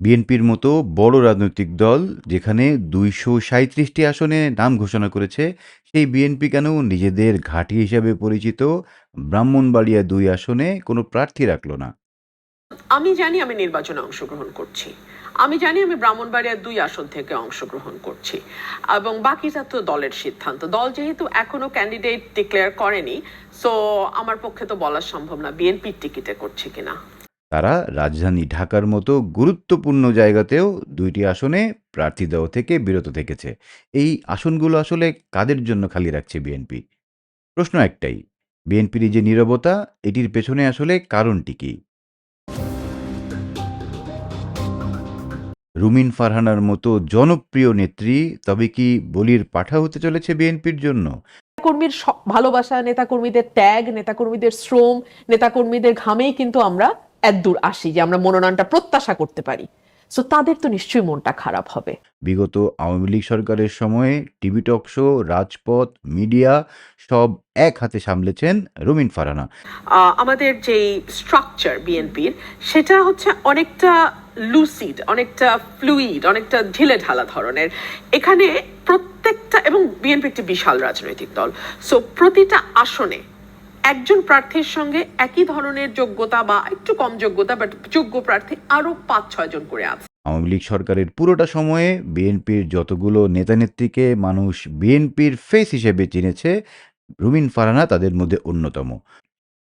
বিএনপির মতো বড় রাজনৈতিক দল যেখানে দুইশো সাঁইত্রিশটি আসনে নাম ঘোষণা করেছে, সেই বিএনপি কেন নিজেদের ঘাঁটি হিসাবে পরিচিত ব্রাহ্মণবাড়িয়া দুই আসনে কোনো প্রার্থী রাখল না? আমি জানি আমি নির্বাচনে অংশগ্রহণ করছি। আমি জানি আমি ব্রাহ্মণবাড়িয়ার দুই আসন থেকে অংশগ্রহণ করছি। এবং বাকিটা তো দলের সিদ্ধান্ত। দল যেহেতু এখনও ক্যান্ডিডেট ডিক্লেয়ার করেনি সো আমার পক্ষে তো বলা সম্ভব না বিএনপির টিকিটে করছে কিনা। তারা রাজধানী ঢাকার মতো গুরুত্বপূর্ণ জায়গাতেও দুইটি আসনে প্রার্থী দেওয়া থেকে বিরত থেকেছে। এই আসনগুলো আসলে কাদের জন্য খালি রাখছে বিএনপি? প্রশ্ন একটাই, বিএনপির যে নীরবতা, এটির পেছনে আসলে কারণটি কি? রুমিন ফারহানার মতো জনপ্রিয় নেত্রী তবে কি বলির পাঠা হতে চলেছে বিএনপির জন্য? কর্মীর ভালোবাসা, নেতাকর্মীদের ত্যাগ, নেতাকর্মীদের শ্রম, নেতাকর্মীদের ঘামেই কিন্তু আমরা এতদূর আসি যে আমরা মনোনয়নটা প্রত্যাশা করতে পারি। সো তাদের তো নিশ্চয়ই মনটা খারাপ হবে। বিগত আওয়ামী লীগ সরকারের সময়ে টিভি টক শো রাজপথ মিডিয়া সব এক হাতে সামলেছেন রুমিন ফারানা। আমাদের যেই স্ট্রাকচার বিএনপির সেটা হচ্ছে অনেকটা লুসিড অনেকটা ফ্লুইড অনেকটা ঢিলে ঢালা ধরনের। এখানে প্রত্যেকটা এবং বিএনপি একটি বিশাল রাজনৈতিক দল। সো প্রতিটা আসনে একজন প্রার্থীর সঙ্গে একই ধরনের যোগ্যতা বা একটু কম যোগ্যতা বাট যোগ্য প্রার্থী আরও পাঁচ, ছয় জন করে আছে। আওয়ামী লীগ সরকারের পুরোটা সময়ে বিএনপির যতগুলো নেতানেত্রীকে মানুষ বিএনপির ফেস হিসেবে চিনেছে, রুমিন ফারানা তাদের মধ্যে অন্যতম।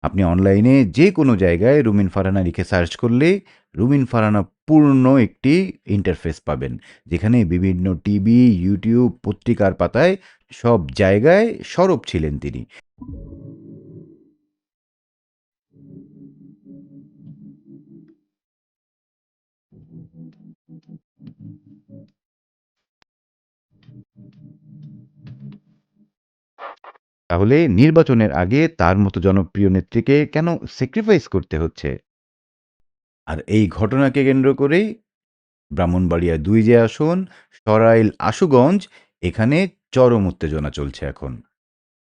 আপনি অনলাইনে যে কোনো জায়গায় রুমিন ফারানা লিখে সার্চ করলে রুমিন ফারানা পূর্ণ একটি ইন্টারফেস পাবেন। যেখানে বিভিন্ন টিভি ইউটিউব পত্রিকার পাতায় সব জায়গায় সরব ছিলেন তিনি। তাহলে নির্বাচনের আগে তার মতো জনপ্রিয় নেত্রীকে কেন স্যাক্রিফাইস করতে হচ্ছে? আর এই ঘটনাকে কেন্দ্র করেই ব্রাহ্মণবাড়িয়া দুই যে আসন, সরাইল আশুগঞ্জ, এখানে চরম উত্তেজনা চলছে এখন।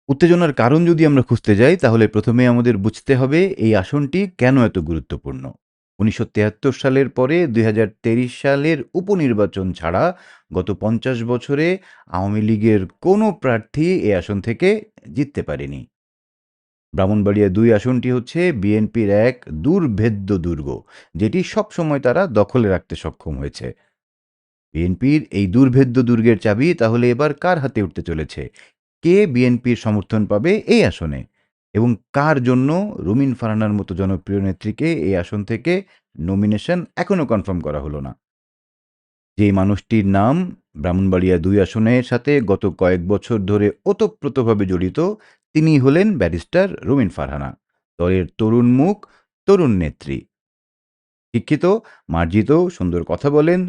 উত্তেজনার কারণ যদি আমরা খুঁজতে যাই, তাহলে প্রথমে আমাদের বুঝতে হবে এই আসনটি কেন এত গুরুত্বপূর্ণ। উনিশশো তিয়াত্তর সালের পরে দুই হাজার তেইশ সালের উপনির্বাচন ছাড়া গত পঞ্চাশ বছরে আওয়ামী লীগের কোনো প্রার্থী এ আসন থেকে জিততে পারেনি। ব্রাহ্মণবাড়িয়া দুই আসনটি হচ্ছে বিএনপির এক দুর্ভেদ্য দুর্গ, যেটি সবসময় তারা দখলে রাখতে সক্ষম হয়েছে। বিএনপির এই দুর্ভেদ্য দুর্গের চাবি তাহলে এবার কার হাতে উঠতে চলেছে? কে বিএনপির সমর্থন পাবে এই আসনে? এবং কার জন্য? রুমিন ফারহানার মতো জনপ্রিয় নেত্রীকে এই আসন থেকে নমিনেশন এখনও কনফার্ম করা হলো না। যে মানুষটির নাম ব্রাহ্মণবাড়িয়া দুই আসনের সাথে গত কয়েক বছর ধরে ওতপ্রোতভাবে জড়িত তিনি হলেন ব্যারিস্টার রুমিন ফারহানা দলের তরুণ মুখ, তরুণ নেত্রী। শিক্ষিত, মার্জিত, সুন্দর কথা বলেন,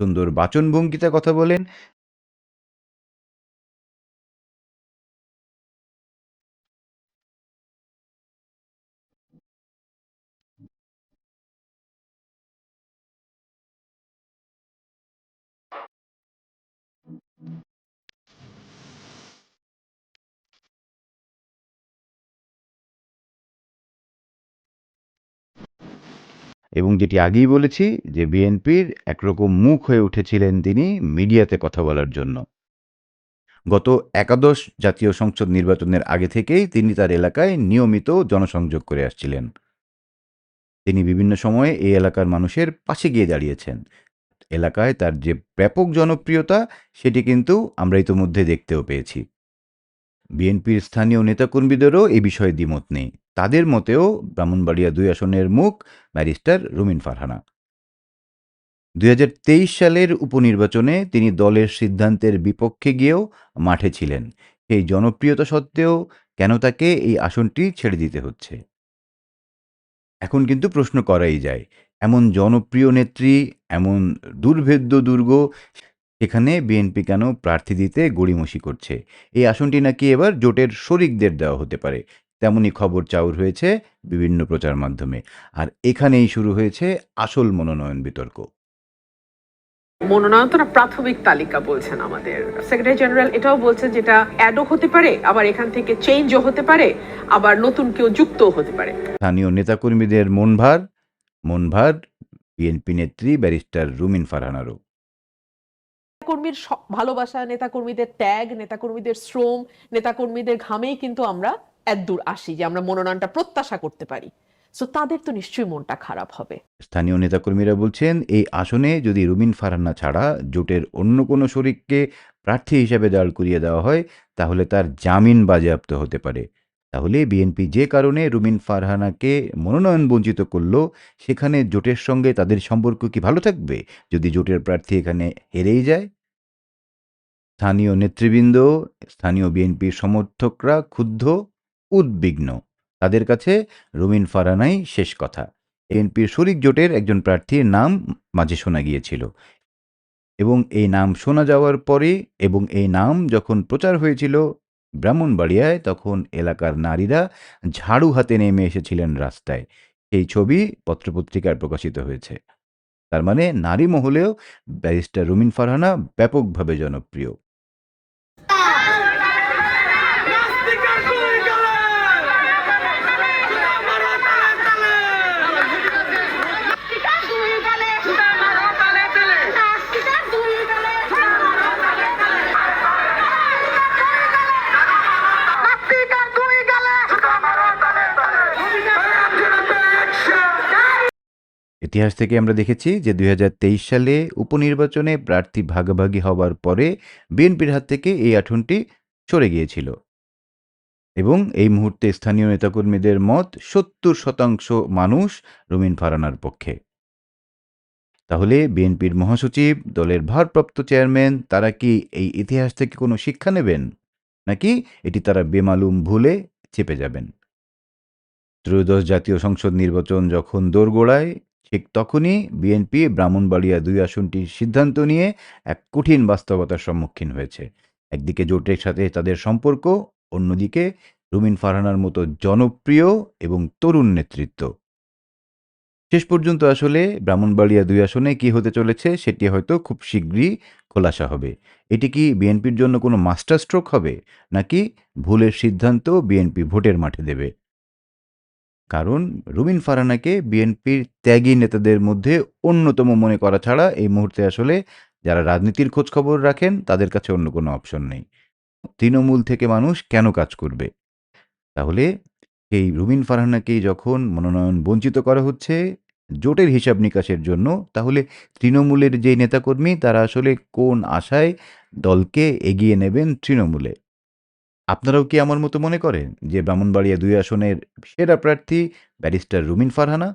সুন্দর বাচনভঙ্গিতে কথা বলেন এবং যেটি আগেই বলেছি যে বিএনপির একরকম মুখ হয়ে উঠেছিলেন তিনি মিডিয়াতে কথা বলার জন্য। গত একাদশ জাতীয় সংসদ নির্বাচনের আগে থেকেই তিনি তার এলাকায় নিয়মিত জনসংযোগ করে আসছিলেন। তিনি বিভিন্ন সময়ে এই এলাকার মানুষের পাশে গিয়ে দাঁড়িয়েছেন। এলাকায় তার যে ব্যাপক জনপ্রিয়তা, সেটি কিন্তু আমরা ইতোমধ্যে দেখতেও পেয়েছি। বিএনপির স্থানীয় নেতাকর্মীদেরও এই বিষয়ে দ্বিমত নেই। তাদের মতেও ব্রাহ্মণবাড়িয়া দুই আসনের মুখ ব্যারিস্টার রুমিন ফারহানা। দুই হাজার তেইশ সালের উপনির্বাচনে তিনি দলের সিদ্ধান্তের বিপক্ষে গিয়েও মাঠে ছিলেন। সেই জনপ্রিয়তা সত্ত্বেও কেন তাকে এই আসনটি ছেড়ে দিতে হচ্ছে? এখন কিন্তু প্রশ্ন করাই যায়, এমন জনপ্রিয় নেত্রী, এমন দুর্ভেদ্য দুর্গ সেখানে বিএনপি কেন প্রার্থী দিতে গড়িমসি করছে? এই আসনটি নাকি এবার জোটের শরিকদের দেওয়া হতে পারে তেমনই খবর চাউর হয়েছে বিভিন্ন প্রচার মাধ্যমে। আর এখানেই শুরু হয়েছে আসল মনোনয়ন বিতর্ক। মনোনয়ন তো প্রাথমিক তালিকা বলছেন আমাদের। সেক্রেটারি জেনারেল এটাও বলছেন যেটা অ্যাডও হতে পারে আবার এখান থেকে চেঞ্জও হতে পারে আবার নতুন কেউ যুক্তও হতে পারে। স্থানীয় নেতাকর্মীদের মনভার মনভার বিএনপি নেত্রী ব্যারিস্টার রুমিন ফারহানারও। কর্মীর স- ভালোবাসা নেতাকর্মীদের ত্যাগ নেতাকর্মীদের শ্রম নেতাকর্মীদের ঘামেই কিন্তু আমরা এত দূর আসি যে আমরা মনোনয়নটা প্রত্যাশা করতে পারি। সো তাদের তো নিশ্চয়ই মনটা খারাপ হবে। স্থানীয় নেতাকর্মীরা বলছেন, এই আসনে যদি রুমিন ফারহানা ছাড়া জোটের অন্য কোনো শরিককে প্রার্থী হিসেবে দাঁড় করিয়ে দেওয়া হয়, তাহলে তার জামিন বাজেয়াপ্ত হতে পারে। তাহলে বিএনপি যে কারণে রুমিন ফারহানাকে মনোনয়ন বঞ্চিত করল, সেখানে জোটের সঙ্গে তাদের সম্পর্ক কি ভালো থাকবে, যদি জোটের প্রার্থী এখানে হেরেই যায়? স্থানীয় নেতৃবৃন্দ, স্থানীয় বিএনপির সমর্থকরা ক্ষুব্ধ। উদ্বিগ্ন। তাদের কাছে রুমিন ফারহানাই শেষ কথা। বিএনপির শরিক জোটের একজন প্রার্থীর নাম মাঝে শোনা গিয়েছিল এবং এই নাম শোনা যাওয়ার পরে এবং এই নাম যখন প্রচার হয়েছিল ব্রাহ্মণবাড়িয়ায়, তখন এলাকার নারীরা ঝাড়ু হাতে নেমে এসেছিলেন রাস্তায়। এই ছবি পত্রপত্রিকায় প্রকাশিত হয়েছে। তার মানে নারী মহলেও ব্যারিস্টার রুমিন ফারহানা ব্যাপকভাবে জনপ্রিয়। ইতিহাস থেকে আমরা দেখেছি যে দুই হাজার তেইশ সালে উপনির্বাচনে প্রার্থী ভাগাভাগি হওয়ার পরে বিএনপির হাত থেকে এই আসনটি সরে গিয়েছিল। এবং এই মুহূর্তে স্থানীয় নেতাকর্মীদের মত সত্তর শতাংশ মানুষ রুমিন ফারানার পক্ষে। তাহলে বিএনপির মহাসচিব, দলের ভারপ্রাপ্ত চেয়ারম্যান, তারা কি এই ইতিহাস থেকে কোনো শিক্ষা নেবেন? নাকি এটি তারা বেমালুম ভুলে চেপে যাবেন? ত্রয়োদশ জাতীয় সংসদ নির্বাচন যখন দোরগোড়ায় ঠিক তখনই বিএনপি ব্রাহ্মণবাড়িয়া দুই আসনটির সিদ্ধান্ত নিয়ে এক কঠিন বাস্তবতার সম্মুখীন হয়েছে। একদিকে জোটের সাথে তাদের সম্পর্ক, অন্যদিকে রুমিন ফারহানার মতো জনপ্রিয় এবং তরুণ নেতৃত্ব। শেষ পর্যন্ত আসলে ব্রাহ্মণবাড়িয়া দুই আসনে কি হতে চলেছে সেটি হয়তো খুব শীঘ্রই খোলাসা হবে। এটি কি বিএনপির জন্য কোনো মাস্টার স্ট্রোক হবে, নাকি ভুলের সিদ্ধান্ত বিএনপি ভোটের মাঠে দেবে? কারণ রুবিন ফারানাকে বিএনপির ত্যাগী নেতাদের মধ্যে অন্যতম মনে করা ছাড়া এই মুহূর্তে আসলে যারা রাজনীতির খোঁজ খবর রাখেন, তাদের কাছে অন্য কোনো অপশন নেই। তৃণমূল থেকে মানুষ কেন কাজ করবে? তাহলে এই রুমিন ফারহানাকেই যখন মনোনয়ন বঞ্চিত করা হচ্ছে জোটের হিসাব নিকাশের জন্য, তাহলে তৃণমূলের যে নেতাকর্মী, তারা আসলে কোন আশায় দলকে এগিয়ে নেবেন তৃণমূলে? আপনারাও কি আমার মতো মনে করেন যে ব্রাহ্মণবাড়িয়া দুই আসনের সেরা প্রার্থী ব্যারিস্টার রুমিন ফারহানা?